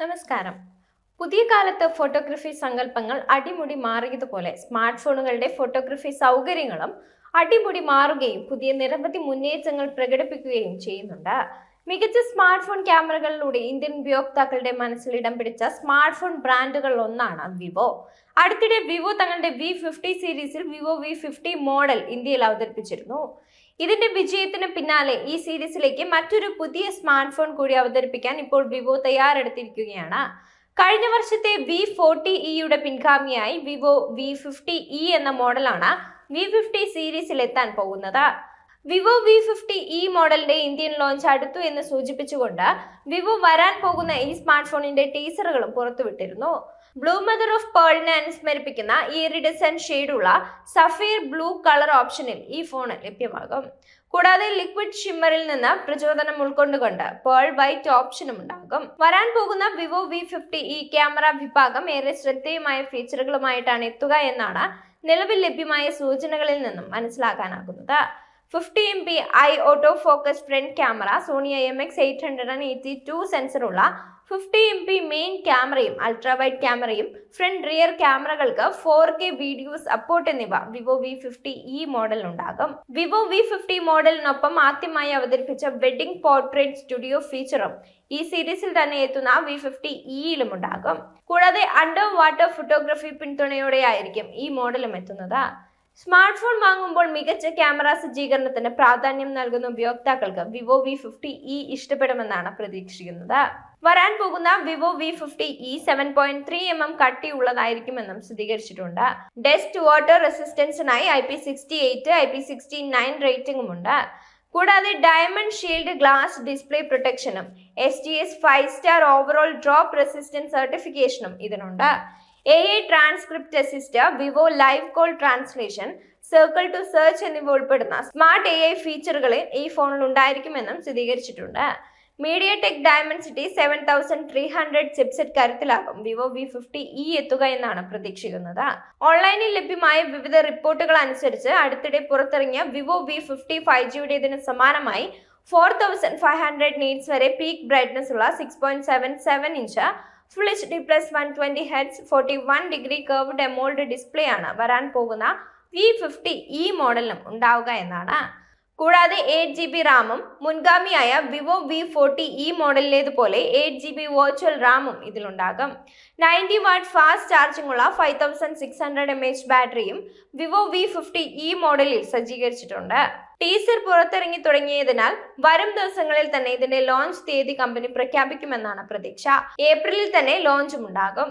നമസ്കാരം. പുതിയ കാലത്ത് ഫോട്ടോഗ്രഫി സങ്കല്പങ്ങൾ അടിമുടി മാറിയതുപോലെ സ്മാർട്ട് ഫോണുകളുടെ ഫോട്ടോഗ്രഫി സൗകര്യങ്ങളും അടിമുടി മാറുകയും പുതിയ നിരവധി മുന്നേറ്റങ്ങൾ പ്രകടിപ്പിക്കുകയും ചെയ്യുന്നുണ്ട്. മികച്ച സ്മാർട്ട് ഫോൺ ക്യാമറകളിലൂടെ ഇന്ത്യൻ ഉപയോക്താക്കളുടെ മനസ്സിൽ ഇടം പിടിച്ച സ്മാർട്ട് ഫോൺ ബ്രാൻഡുകളിൽ ഒന്നാണ് വിവോ. അടുത്തിടെ വിവോ തങ്ങളുടെ വി ഫിഫ്റ്റി സീരീസിൽ വിവോ വി ഫിഫ്റ്റി മോഡൽ ഇന്ത്യയിൽ അവതരിപ്പിച്ചിരുന്നു. ഇതിന്റെ വിജയത്തിന് പിന്നാലെ ഈ സീരീസിലേക്ക് മറ്റൊരു പുതിയ സ്മാർട്ട് ഫോൺ കൂടി അവതരിപ്പിക്കാൻ ഇപ്പോൾ വിവോ തയ്യാറെടുത്തിരിക്കുകയാണ്. കഴിഞ്ഞ വർഷത്തെ വി ഫോർട്ടി ഇയുടെ പിൻഗാമിയായി വിവോ വി ഫിഫ്റ്റി ഇ എന്ന മോഡലാണ് വി ഫിഫ്റ്റി സീരീസിൽ എത്താൻ പോകുന്നത്. വിവോ വി ഫിഫ്റ്റി ഇ മോഡലിന്റെ ഇന്ത്യൻ ലോഞ്ച് അടുത്തു എന്ന് സൂചിപ്പിച്ചുകൊണ്ട് വിവോ വരാൻ പോകുന്ന ഈ സ്മാർട്ട് ഫോണിന്റെ ടീസറുകളും പുറത്തുവിട്ടിരുന്നു. ബ്ലൂ മദർ ഓഫ് പേളിനെ അനുസ്മരിപ്പിക്കുന്ന ഈ ഇറിഡസെന്റ് ഷെയ്ഡുള്ള സഫീർ ബ്ലൂ കളർ ഓപ്ഷനിൽ ഈ ഫോൺ ലഭ്യമാകും. കൂടാതെ ലിക്വിഡ് ഷിമ്മറിൽ നിന്ന് പ്രചോദനം ഉൾക്കൊണ്ടുകൊണ്ട് പേൾ വൈറ്റ് ഓപ്ഷനും ഉണ്ടാകും. വരാൻ പോകുന്ന Vivo V fifty E camera വിഭാഗം ഏറെ ശ്രദ്ധേയമായ ഫീച്ചറുകളുമായിട്ടാണ് എത്തുക എന്നാണ് നിലവിൽ ലഭ്യമായ സൂചനകളിൽ നിന്നും മനസ്സിലാക്കാനാകുന്നത്. Fifty M P eye auto focus front camera Sony I M X eight hundred and eighty two സെൻസറുള്ള fifty M P main ക്യാമറയും അൾട്രാ വൈഡ് ക്യാമറയും ഫ്രണ്ട് റിയർ ക്യാമറകൾക്ക് ഫോർ കെ വീഡിയോ സപ്പോർട്ട് എന്നിവ വിവോ വി ഫിഫ്റ്റി ഇ മോഡലിനുണ്ടാകും Vivo V fifty മോഡലിനൊപ്പം ആദ്യമായി അവതരിപ്പിച്ച wedding portrait studio ഫീച്ചറും ഈ സീരീസിൽ തന്നെ എത്തുന്ന വി ഫിഫ്റ്റി ഇയിലും ഉണ്ടാകും. കൂടാതെ അണ്ടർ വാട്ടർ ഫോട്ടോഗ്രഫി പിന്തുണയോടെയായിരിക്കും ഈ മോഡലും എത്തുന്നത്. സ്മാർട്ട് ഫോൺ വാങ്ങുമ്പോൾ മികച്ച ക്യാമറ സജ്ജീകരണത്തിന് പ്രാധാന്യം നൽകുന്ന ഉപയോക്താക്കൾക്ക് വിവോ വി ഫിഫ്റ്റി ഇ ഇഷ്ടപ്പെടുമെന്നാണ് പ്രതീക്ഷിക്കുന്നത്. വരാൻ പോകുന്ന Vivo V fifty E seven point three M M കട്ടിയുള്ളതായിരിക്കുമെന്നും സ്ഥിരീകരിച്ചിട്ടുണ്ട്. Dust water റെസിസ്റ്റൻസിനായി I P sixty eight I P sixty nine റേറ്റിംഗുമുണ്ട്. കൂടാതെ diamond shield glass display പ്രൊട്ടക്ഷനും S T S five star overall drop resistance സർട്ടിഫിക്കേഷനും ഇതിനുണ്ട്. A I transcript assist Vivo live call translation circle to search എന്നിവ ഉൾപ്പെടുന്ന smart A I ഫീച്ചറുകളിൽ ഈ ഫോണിൽ ഉണ്ടായിരിക്കുമെന്നും സ്ഥിരീകരിച്ചിട്ടുണ്ട്. MediaTek Dimensity seven thousand three hundred chipset കരുത്തിലാകും Vivo V fifty E എത്തുക എന്നാണ് പ്രതീക്ഷിക്കുന്നത്. ഓൺലൈനിൽ ലഭ്യമായ വിവിധ റിപ്പോർട്ടുകൾ അനുസരിച്ച് അടുത്തിടെ പുറത്തിറങ്ങിയ വിവോ വി ഫിഫ്റ്റി ഫൈവ് ജിയുടേതിന് സമാനമായി four thousand five hundred nits വരെ പീക്ക് ബ്രൈറ്റ്നസ് ഉള്ള six point seven seven inch full H D plus one twenty hertz forty one degree curve ഡെമോൾഡ് display ആണ്. വരാൻ പോകുന്ന വി ഫിഫ്റ്റി ഈ മോഡലിനും ഉണ്ടാവുക എന്നാണ്. കൂടാതെ എയ്റ്റ് ജി ബി റാമും മുൻഗാമിയായ വിവോ വി ഫോർട്ടി ഇ മോഡലിലേതുപോലെ എയ്റ്റ് ജി ബി വെർച്വൽ റാമും ഇതിലുണ്ടാകും. നയന്റി വാട്ട് ഫാസ്റ്റ് ചാർജിംഗ് ഉള്ള five thousand six hundred M H ബാറ്ററിയും Vivo V fifty E മോഡലിൽ സജ്ജീകരിച്ചിട്ടുണ്ട്. ടീസർ പുറത്തിറങ്ങി തുടങ്ങിയതിനാൽ വരും ദിവസങ്ങളിൽ തന്നെ ഇതിന്റെ ലോഞ്ച് തീയതി കമ്പനി പ്രഖ്യാപിക്കുമെന്നാണ് പ്രതീക്ഷ. ഏപ്രിലിൽ തന്നെ ലോഞ്ചും ഉണ്ടാകും.